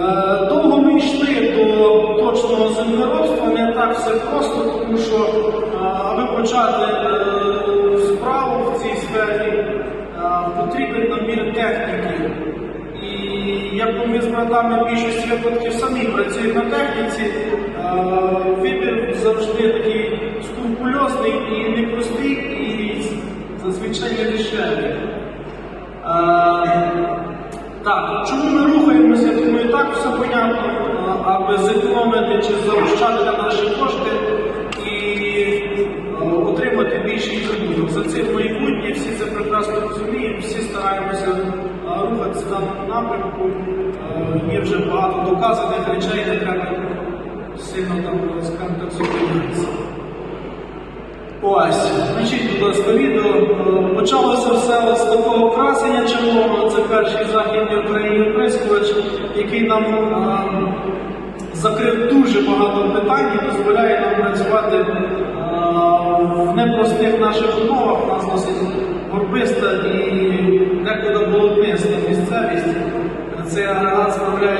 Е, Довго ми йшли до точного землеробства, не так все просто, тому що е, аби почати е, справу в цій сфері, потрібен набір техніки. І як ми з братами більшості випадків самі працюємо на техніці, вибір завжди такий скрупульозний і непростий, і зазвичай не дешевий. Так, чому ми рухаємося? Так все понятно, аби зекономити чи заощадити наші кошти і е, отримати більший прибуток. За цим майбутнє, всі це прекрасно розуміють, всі стараємося е, рухатися даному напрямку. Е, Є вже багато доказаних речей, не треба сильно там Ось, значить, будь ласка, відео. Почалося все з такого красення червоного. Це перший західний Україні прискувач, який нам е, закрив дуже багато питань і дозволяє нам працювати е, в непростих наших умовах. У нас досить горбиста і декуди болотниста місцевість. Цей агрегат справляє